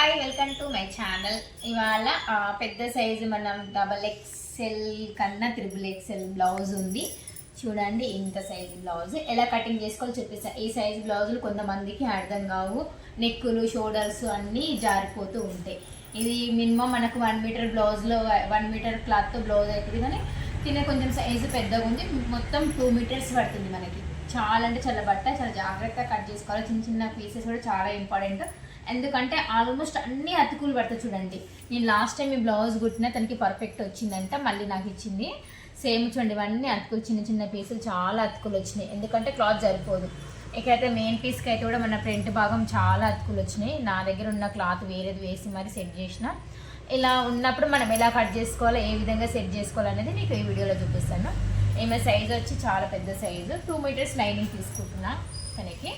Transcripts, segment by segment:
Hi welcome to my channel. ఇవాళ పెద్ద size మనం డబల్ ఎక్స్ఎల్ కన్నా త్రిబుల్ ఎక్స్ఎల్ బ్లౌజ్ ఉంది. చూడండి ఇంత సైజు బ్లౌజ్. ఎలా కటింగ్ చేసుకోవాలో చెప్పేసా. ఈ సైజు బ్లౌజులు కొంతమందికి అర్థం కావు. నెక్కులు షోల్డర్స్ అన్నీ జారిపోతూ ఉంటాయి. ఇది మినిమం మనకు వన్ మీటర్ బ్లౌజ్లో వన్ మీటర్ క్లాత్తో బ్లౌజ్ అవుతుంది కానీ తినే కొంచెం సైజు పెద్దగా ఉంది. మొత్తం టూ మీటర్స్ పడుతుంది మనకి. చాలా అంటే చాలా బట్ట చాలా జాగ్రత్తగా కట్ చేసుకోవాలి. చిన్న చిన్న పీసెస్ కూడా చాలా ఇంపార్టెంట్. ఎందుకంటే ఆల్మోస్ట్ అన్ని అతుకులు పడతాయి చూడండి. నేను లాస్ట్ టైం ఈ బ్లౌజ్ కుట్టినా తనకి పర్ఫెక్ట్ వచ్చిందంట మళ్ళీ నాకు ఇచ్చింది. సేమ్ చూడండి ఇవన్నీ అతుకులు చిన్న చిన్న పీసులు చాలా అతుకులు వచ్చినాయి. ఎందుకంటే క్లాత్ సరిపోదు. ఇక్కడైతే మెయిన్ పీస్కి అయితే కూడా మన ఫ్రంట్ భాగం చాలా అతుకులు వచ్చినాయి. నా దగ్గర ఉన్న క్లాత్ వేరేది వేసి మరి సెట్ చేసిన. ఇలా ఉన్నప్పుడు మనం ఎలా కట్ చేసుకోవాలో ఏ విధంగా సెట్ చేసుకోవాలనేది మీకు ఈ వీడియోలో చూపిస్తాను. ఏమైనా సైజ్ వచ్చి చాలా పెద్ద సైజు టూ మీటర్స్ లైనింగ్ తీసుకుంటున్నాను తనకి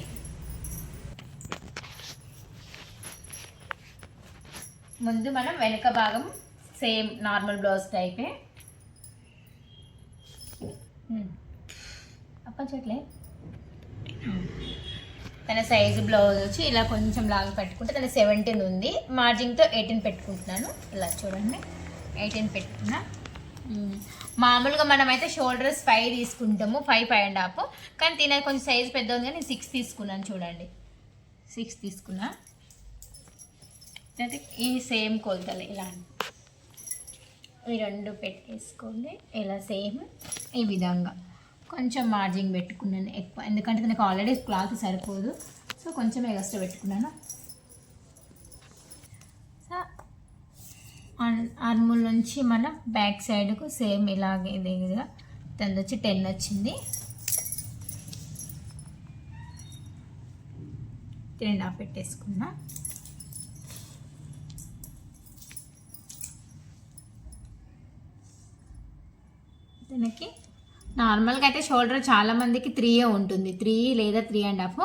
ముందు మనం వెనుక భాగం సేమ్ నార్మల్ బ్లౌజ్ టైపే. అప్పచ్చట్లే తన సైజు బ్లౌజ్ వచ్చి ఇలా కొంచెం లాగా పెట్టుకుంటే తన సెవెంటీన్ ఉంది. మార్జిన్తో ఎయిటీన్ పెట్టుకుంటున్నాను. ఇలా చూడండి. ఎయిటీన్ పెట్టుకున్నా. మామూలుగా మనమైతే షోల్డర్స్ ఫైవ్ తీసుకుంటాము. ఫైవ్ ఫైవ్ అండ్ హాఫ్ కానీ తినే కొంచెం సైజు పెద్ద ఉంది కానీ సిక్స్ తీసుకున్నాను చూడండి. సిక్స్ తీసుకున్నా. అయితే ఈ సేమ్ కొలతలు ఇలా. ఈ రెండు పెట్టేసుకోండి. ఇలా సేమ్ ఈ విధంగా. కొంచెం మార్జింగ్ పెట్టుకున్నాను ఎక్కువ. ఎందుకంటే నాకు ఆల్రెడీ క్లాత్ సరిపోదు. సో కొంచెం ఎగస్ట్రా పెట్టుకున్నాను. సో ఆర్మూల్ నుంచి మన బ్యాక్ సైడ్కు సేమ్ ఇలాగే దగ్గరగా తనది వచ్చి టెన్ వచ్చింది. త్రీ అండ్ హాఫ్ పెట్టేసుకున్నాను దీనికి నార్మల్గా అయితే షోల్డర్ చాలా మందికి త్రీయే ఉంటుంది. త్రీ లేదా త్రీ అండ్ హాఫ్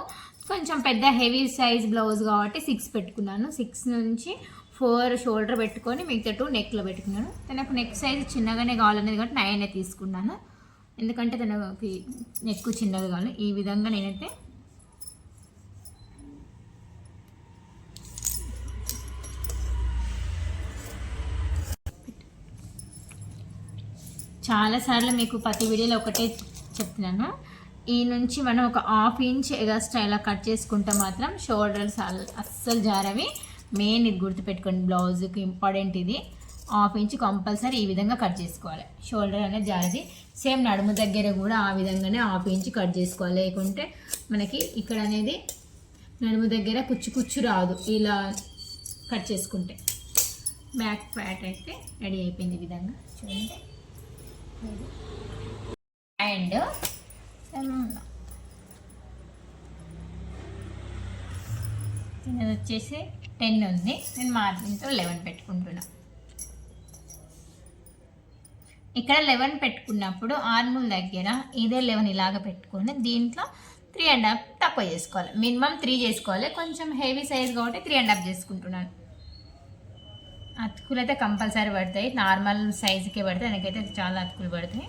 కొంచెం పెద్ద హెవీ సైజ్ బ్లౌజ్ కాబట్టి సిక్స్ పెట్టుకున్నాను. సిక్స్ నుంచి ఫోర్ షోల్డర్ పెట్టుకొని మిగతా టూ నెక్లో పెట్టుకున్నాను. తనకు నెక్ సైజ్ చిన్నగానే కావాలనేది కాబట్టి నైన్ తీసుకున్నాను. ఎందుకంటే తనకి నెక్ చిన్నది కావాలి. ఈ విధంగా నేనైతే చాలాసార్లు మీకు ప్రతి వీడియోలో ఒకటే చెప్తున్నాను. ఈ నుంచి మనం ఒక హాఫ్ ఇంచ్ ఎగస్ట్రా ఇలా కట్ చేసుకుంటే మాత్రం షోల్డర్స్ అల్- అస్సలు జారవి. మెయిన్ ఇది గుర్తుపెట్టుకోండి బ్లౌజ్కి ఇంపార్టెంట్ ఇది. హాఫ్ ఇంచ్ కంపల్సరీ ఈ విధంగా కట్ చేసుకోవాలి. షోల్డర్ అనేది జారది. సేమ్ నడుము దగ్గర కూడా ఆ విధంగానే హాఫ్ ఇంచ్ కట్ చేసుకోవాలి. లేకుంటే మనకి ఇక్కడ అనేది నడుము దగ్గర కుచ్చు కుచ్చు రాదు ఇలా కట్ చేసుకుంటే. బ్యాక్ ప్యాట్ అయితే రెడీ అయిపోయింది ఈ విధంగా. చూడండి. అండ్ ఇది వచ్చేసి టెన్ ఉంది. నేను మార్జిన్తో లెవెన్ పెట్టుకుంటున్నా. ఇక్కడ లెవెన్ పెట్టుకున్నప్పుడు ఆర్మూల్ దగ్గర ఇదే లెవెన్ ఇలాగ పెట్టుకొని దీంట్లో త్రీ అండ్ హాఫ్ తక్కువ చేసుకోవాలి. మినిమం త్రీ చేసుకోవాలి. కొంచెం హెవీ సైజ్ కాబట్టి త్రీ అండ్ హాఫ్ చేసుకుంటున్నాను. అతుకులు అయితే కంపల్సరీ పడతాయి. నార్మల్ సైజుకే పడతాయి. నాకైతే చాలా అతుకులు పడతాయి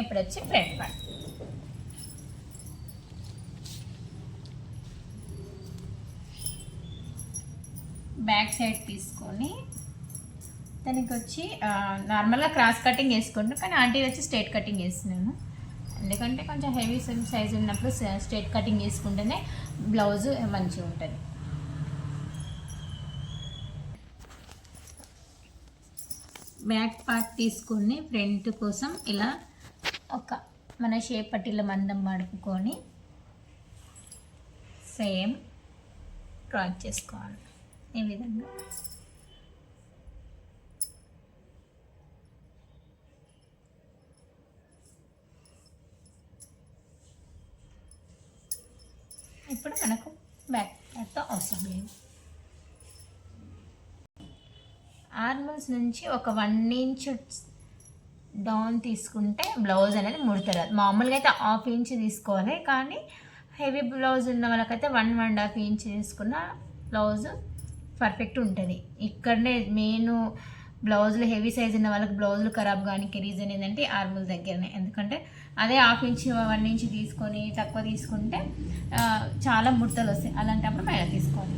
ఇప్పుడు వచ్చి ఫ్రంట్ పార్ట్ బ్యాక్ సైడ్ తీసుకొని దానికి వచ్చి నార్మల్గా క్రాస్ కటింగ్ వేసుకుంటాను కానీ ఆంటీ వచ్చి స్ట్రేట్ కటింగ్ వేస్తున్నాను. ఎందుకంటే కొంచెం హెవీ సైజ్ ఉన్నప్పుడు స్ట్రైట్ కటింగ్ చేసుకుంటేనే బ్లౌజ్ మంచిగా ఉంటుంది. బ్యాక్ పార్ట్ తీసుకొని ఫ్రంట్ కోసం ఇలా ఒక మన షేప్ పట్టిల మందం మడుపుకొని సేమ్ డ్రా చేసుకోవాలి. ఈ విధంగా. ఇప్పుడు మనకు బ్యాక్ పార్ట్తో అవసరం లేదు. ఆర్మల్స్ నుంచి ఒక వన్ ఇంచ్ డౌన్ తీసుకుంటే బ్లౌజ్ అనేది ముడతారు మామూలుగా అయితే హాఫ్ ఇంచ్ తీసుకోవాలి కానీ హెవీ బ్లౌజ్ ఉన్న వాళ్ళకైతే వన్ వన్ హాఫ్ ఇంచ్ తీసుకున్న బ్లౌజ్ పర్ఫెక్ట్ ఉంటుంది. ఇక్కడనే మెయిన్ బ్లౌజులు హెవీ సైజ్ ఉన్న వాళ్ళకి బ్లౌజులు ఖరాబ్ కానీ రీజన్ ఏంటంటే ఆర్ముల దగ్గరనే. ఎందుకంటే అదే హాఫ్ ఇంచ్ వన్ ఇంచ్ తీసుకొని తక్కువ తీసుకుంటే చాలా ముడతలు వస్తాయి. అలాంటప్పుడు మేడ తీసుకోవాలి.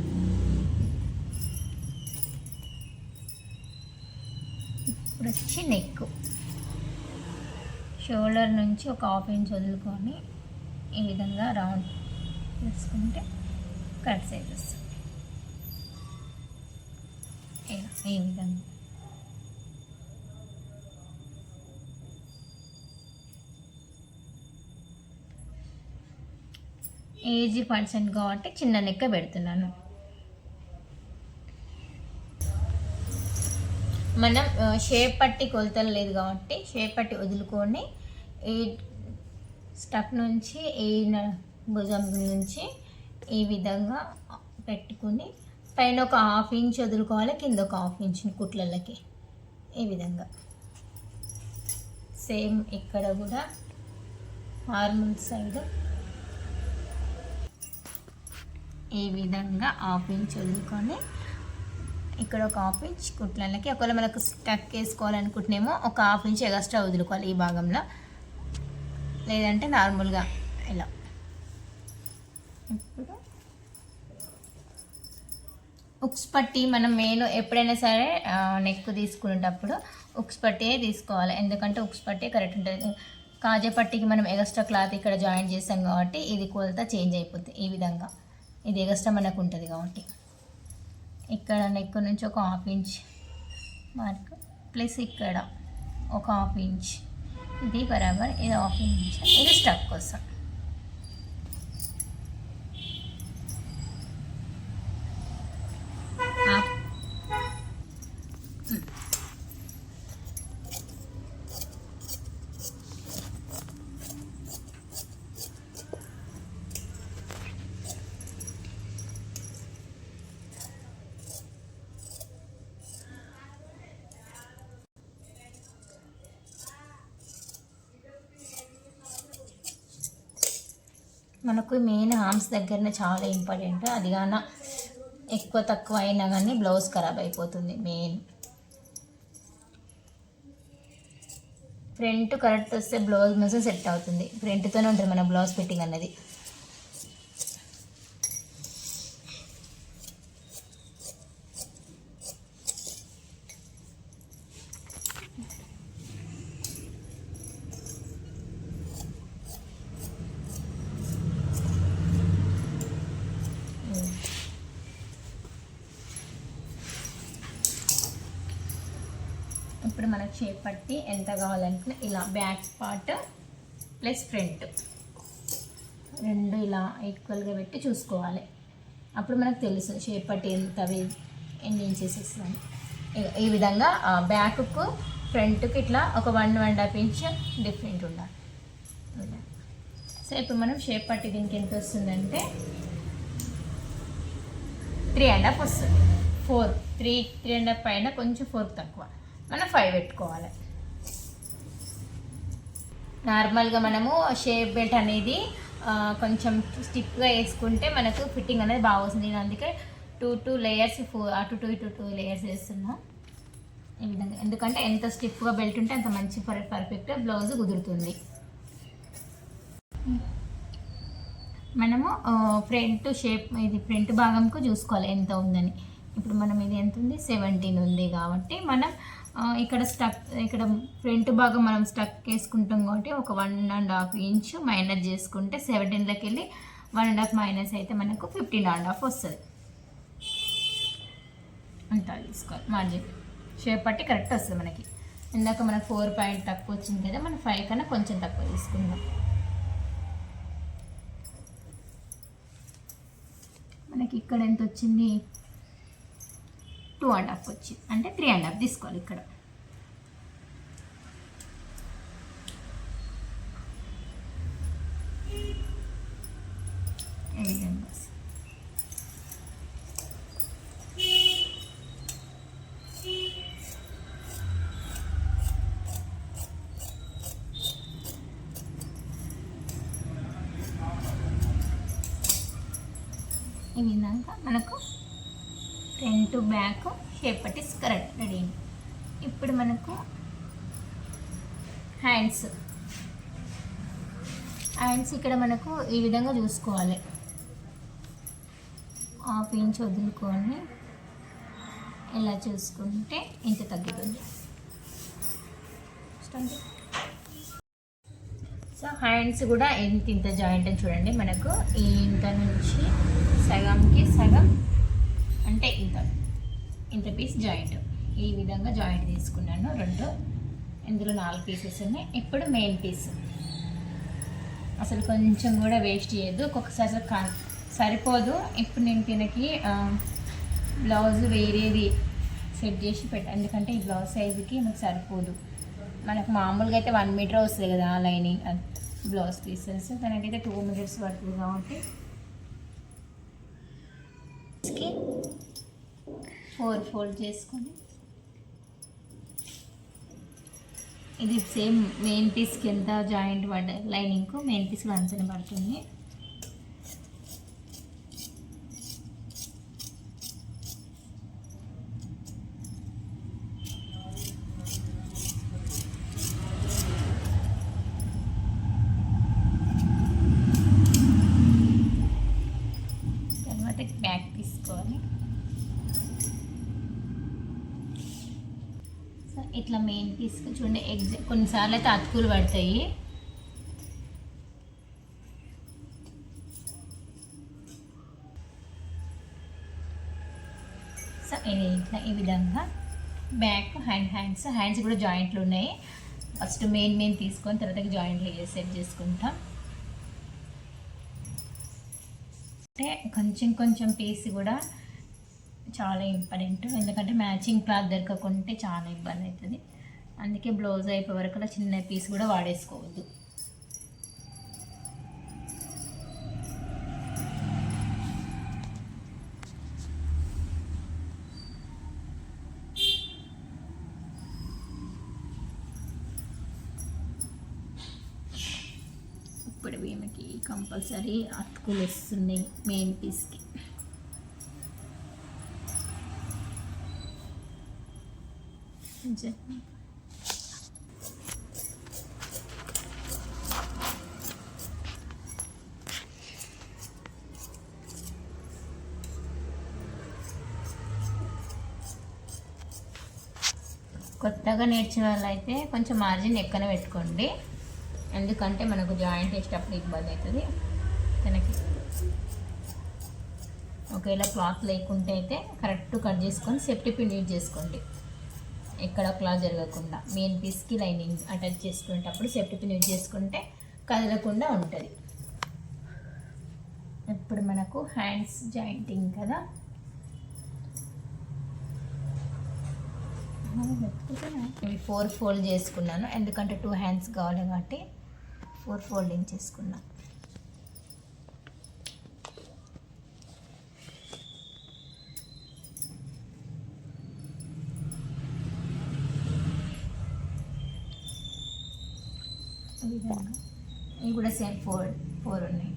ఇప్పుడు వచ్చి నెక్ షోల్డర్ నుంచి ఒక హాఫ్ ఇంచ్ వదులుకొని ఈ విధంగా రౌండ్ వేసుకుంటే కట్ సైజ్ వస్తుంది. ఈ విధంగా. ఏజీ పర్సెంట్ కాబట్టి చిన్న నెక్క పెడుతున్నాను. మనం షేప్ పట్టి కొలతలు లేదు కాబట్టి షేప్ పట్టి వదులుకొని ఈ స్టక్ నుంచి ఈ భుజం నుంచి ఈ విధంగా పెట్టుకుని పైన ఒక హాఫ్ ఇంచ్ వదులుకోవాలి కింద ఒక హాఫ్ ఇంచ్ కుట్లలకి. ఈ విధంగా. సేమ్ ఇక్కడ కూడా హార్మోన్ సైడ్ ఈ విధంగా హాఫ్ ఇంచ్ వదులుకొని ఇక్కడ ఒక హాఫ్ ఇంచ్ కుట్లలకి ఒకవేళ మనకు స్టక్ వేసుకోవాలనుకుంటున్నామో ఒక హాఫ్ ఇంచ్ ఎక్స్ట్రా వదులుకోవాలి ఈ భాగంలో. లేదంటే నార్మల్గా ఇలా. ఇప్పుడు ఉక్స్ పట్టి మనం మెయిన్ ఎప్పుడైనా సరే నెక్ తీసుకునేటప్పుడు ఉక్స్ పట్టియే తీసుకోవాలి. ఎందుకంటే ఉక్స్ పట్టే కరెక్ట్ ఉంటుంది. కాజా పట్టికి మనం ఎగస్ట్రా క్లాత్ ఇక్కడ జాయిన్ చేస్తాం కాబట్టి ఇది కొలత చేంజ్ అయిపోతుంది ఈ విధంగా. ఇది ఎగస్ట్రా మనకు ఉంటుంది కాబట్టి. ఇక్కడ నెక్ నుంచి ఒక హాఫ్ ఇంచ్ మార్క్ ప్లస్ ఇక్కడ ఒక హాఫ్ ఇంచ్ ఇది బరాబర్ ఇది హాఫ్ ఇంచ్ ఇది స్టక్ కోసం. మనకు మెయిన్ హార్మ్స్ దగ్గరనే చాలా ఇంపార్టెంట్. అదిగాన ఎక్కువ తక్కువ అయినా కానీ బ్లౌజ్ ఖరాబ్ అయిపోతుంది మెయిన్. ఫ్రంట్ కరెక్ట్ వస్తే బ్లౌజ్ మంచిగా సెట్ అవుతుంది. ఫ్రంట్తోనే ఉంటుంది మన బ్లౌజ్ ఫిట్టింగ్ అన్నది ఇప్పుడు మనకు షేప్ పట్టి ఎంత కావాలంటే ఇలా బ్యాక్ పార్ట్ ప్లస్ ఫ్రంట్. రెండు ఇలా ఈక్వల్గా పెట్టి చూసుకోవాలి. అప్పుడు మనకు తెలుసు షేప్ పట్టి ఎంత ఎన్ని ఇంచెస్ ఇస్తుంది ఈ విధంగా బ్యాక్కు ఫ్రంట్కి ఇట్లా ఒక one one half inch different ఉండాలి. సో ఇప్పుడు మనం షేప్ పట్టి దీనికి ఎంత వస్తుందంటే త్రీ అండ్ హాఫ్ వస్తుంది. Four three three and half పైన కొంచెం ఫోర్ తక్కువ. మనం ఫైవ్ పెట్టుకోవాలి. నార్మల్గా మనము షేప్ బెల్ట్ అనేది కొంచెం స్టిప్గా వేసుకుంటే మనకు ఫిట్టింగ్ అనేది బాగా వస్తుంది. నేను అందుకే టూ టూ లేయర్స్ ఫోర్ అటు టూ ఇటు టూ లేయర్స్ వేస్తున్నాం. ఈ విధంగా. ఎందుకంటే ఎంత స్టిఫ్గా బెల్ట్ ఉంటే అంత మంచి పర్ పర్ఫెక్ట్ బ్లౌజ్ కుదురుతుంది. మనము ఫ్రంట్ షేప్ ఇది ఫ్రంట్ భాగంకు చూసుకోవాలి ఎంత ఉందని. ఇప్పుడు మనం ఇది ఎంత ఉంది? సెవెంటీన్ ఉంది కాబట్టి మనం ఇక్కడ స్టక్ ఇక్కడ ఫ్రంట్ భాగం మనం స్టక్ వేసుకుంటాం కాబట్టి ఒక one and half inch minus చేసుకుంటే సెవెంటీన్లోకి వెళ్ళి వన్ అండ్ హాఫ్ మైనస్ అయితే మనకు ఫిఫ్టీన్ అండ్ హాఫ్ వస్తుంది. అంతా తీసుకోవాలి. మార్జిన్ షేప్ పట్టి కరెక్ట్ వస్తుంది మనకి. ఇందాక మనకు ఫోర్ పాయింట్ తక్కువ వచ్చింది కదా మనం ఫైవ్ కన్నా కొంచెం తక్కువ తీసుకుందాం. మనకి ఇక్కడ ఎంత వచ్చింది? టూ అండ్ హాఫ్ వచ్చింది అంటే త్రీ అండ్ హాఫ్ తీసుకోవాలి ఇక్కడ. ఈ విధంగా మనకు టు బ్యాక్ షేప్ పట్టి కరెక్ట్ రెడీ. అయింది ఇప్పుడు మనకు హ్యాండ్స్. హ్యాండ్స్ ఇక్కడ మనకు ఈ విధంగా చూసుకోవాలి. హాఫ్ ఇంచ్ వదులుకొని ఇలా చూసుకుంటే ఇంత తగ్గుతుంది. సో హ్యాండ్స్ కూడా ఇంత ఇంత జాయింట్ అని చూడండి. మనకు ఈ ఇంత నుంచి సగంకి సగం అంటే ఇంత. ఇంత పీస్ జాయింట్ ఈ విధంగా జాయింట్ తీసుకున్నాను. రెండు. ఇందులో నాలుగు పీసెస్ ఉన్నాయి. ఇప్పుడు మెయిన్ పీస్ అసలు కొంచెం కూడా వేస్ట్ చేయొద్దు. ఒక్కొక్కసారి అసలు కా- సరిపోదు. ఇప్పుడు నేను తినకి బ్లౌజ్ వేరేది సెట్ చేసి పెట్ట ఎందుకంటే ఈ బ్లౌజ్ సైజుకి మనకు సరిపోదు. మనకు మామూలుగా అయితే వన్ మీటర్ వస్తుంది కదా లైనింగ్ బ్లౌజ్ పీసెస్ దానికైతే టూ మీటర్స్ పడుతుంది కాబట్టి ఫోర్ ఫోల్డ్ చేసుకొని. ఇది సేమ్ మెయిన్ పీస్కి ఎంత జాయింట్ పడ్డ లైనింగ్కు మెయిన్ పీస్కి అంచనా పడుతుంది. ఇట్లా మెయిన్ పీస్కి చూడండి ఎగ్జ కొన్నిసార్లు అయితే అతుకులు పడతాయి. సో ఇది ఇట్లా ఈ విధంగా బ్యాక్ హ్యాండ్ హ్యాండ్స్ హ్యాండ్స్ కూడా జాయింట్లు ఉన్నాయి. ఫస్ట్ మెయిన్ మెయిన్ తీసుకొని తర్వాత జాయింట్లు సెట్ చేసుకుంటాం. అంటే కొంచెం కొంచెం పీస్ కూడా చాలా ఇంపార్టెంట్. ఎందుకంటే మ్యాచింగ్ క్లాత్ దొరకకుంటే చాలా ఇబ్బంది అవుతుంది అందుకే బ్లౌజ్ అయిపోయే వరకు చిన్న పీస్ కూడా వాడేసుకోవద్దు. ఇప్పుడు ఈమెకి కంపల్సరీ అతుకులు వస్తున్నాయి మెయిన్ పీస్కి. కొత్తగా నేర్చిన వాళ్ళైతే కొంచెం మార్జిన్ ఎక్కన పెట్టుకోండి. ఎందుకంటే మనకు జాయింట్ వేసేటప్పుడు ఇబ్బంది అవుతుంది. తనకి ఒకవేళ క్లాత్ లేకుంటే అయితే కరెక్ట్ కట్ చేసుకొని సేఫ్టీ పిన్ యూజ్ చేసుకోండి. ఎక్కడ క్లాత్ జరగకుండా మెయిన్ పీస్కి లైనింగ్ అటాచ్ చేసుకునేటప్పుడు సెఫ్ట్ పిన్ యూజ్ చేసుకుంటే కదలకుండా ఉంటుంది. ఇప్పుడు మనకు హ్యాండ్స్ జాయింటింగ్ కదా. ఇవి ఫోర్ ఫోల్డ్ చేసుకున్నాను. ఎందుకంటే టూ హ్యాండ్స్ కావాలి కాబట్టి ఫోర్ ఫోల్డింగ్ చేసుకున్నాను ఇవి కూడా సేమ్ ఫోర్ ఫోర్ ఉన్నాయి.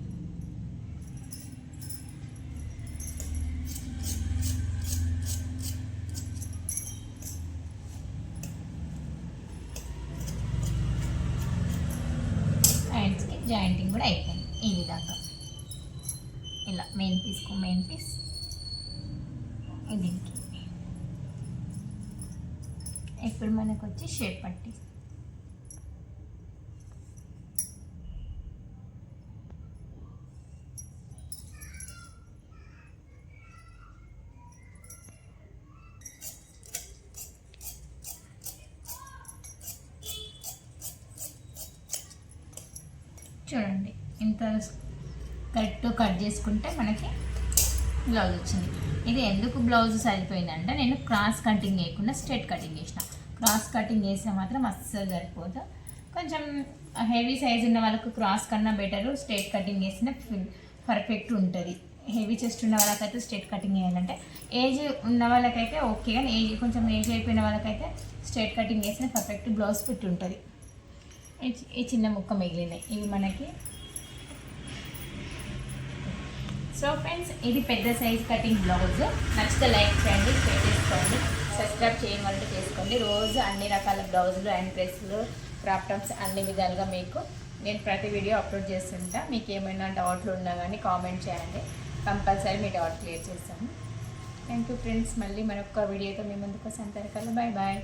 హ్యాండ్స్కి జాయింటింగ్ కూడా అయిపోయింది. ఈ విధంగా. ఇలా మెయిన్ పీస్కు మెయిన్ పీస్ దీనికి. ఇప్పుడు మనకు వచ్చి షేప్ పట్టి చూడండి. ఇంత కరెక్ట్ కట్ చేసుకుంటే మనకి బ్లౌజ్ వచ్చింది. ఇది ఎందుకు బ్లౌజ్ సరిపోయిందంటే నేను క్రాస్ కటింగ్ వేయకుండా స్ట్రైట్ కటింగ్ చేసిన. క్రాస్ కటింగ్ చేస్తే మాత్రం అస్సలు సరిపోదు. కొంచెం హెవీ సైజ్ ఉన్న వాళ్ళకు క్రాస్ కన్నా బెటర్ స్ట్రైట్ కటింగ్ చేసిన పర్ఫెక్ట్ ఉంటుంది. హెవీ చెస్ట్ ఉన్న వాళ్ళకైతే స్ట్రైట్ కటింగ్ చేయాలంటే ఏజ్ ఉన్న వాళ్ళకైతే ఓకే కానీ ఏజ్ కొంచెం ఏజ్ అయిపోయిన వాళ్ళకైతే స్ట్రైట్ కటింగ్ చేసిన పర్ఫెక్ట్ బ్లౌజ్ ఫిట్ ఉంటుంది. ఈ చిన్న ముక్క మిగిలినాయి ఇవి మనకి. సో ఫ్రెండ్స్ ఇది పెద్ద సైజ్ కటింగ్ బ్లౌజ్ నచ్చితే లైక్ చేయండి షేర్ చేసుకోండి సబ్స్క్రైబ్ చేయమంటే చేసుకోండి. రోజు అన్ని రకాల బ్లౌజులు అండ్ డ్రెస్సులు క్రాప్ టాప్స్ అన్ని విధాలుగా మీకు నేను ప్రతి వీడియో అప్లోడ్ చేస్తుంటా. మీకు ఏమైనా డౌట్లు ఉన్నా కానీ కామెంట్ చేయండి. కంపల్సరీ మీ డౌట్ క్లియర్ చేస్తాను. థ్యాంక్ యూ ఫ్రెండ్స్ మళ్ళీ మరొక వీడియోతో మీ ముందుకు వస్తాను. Bye bye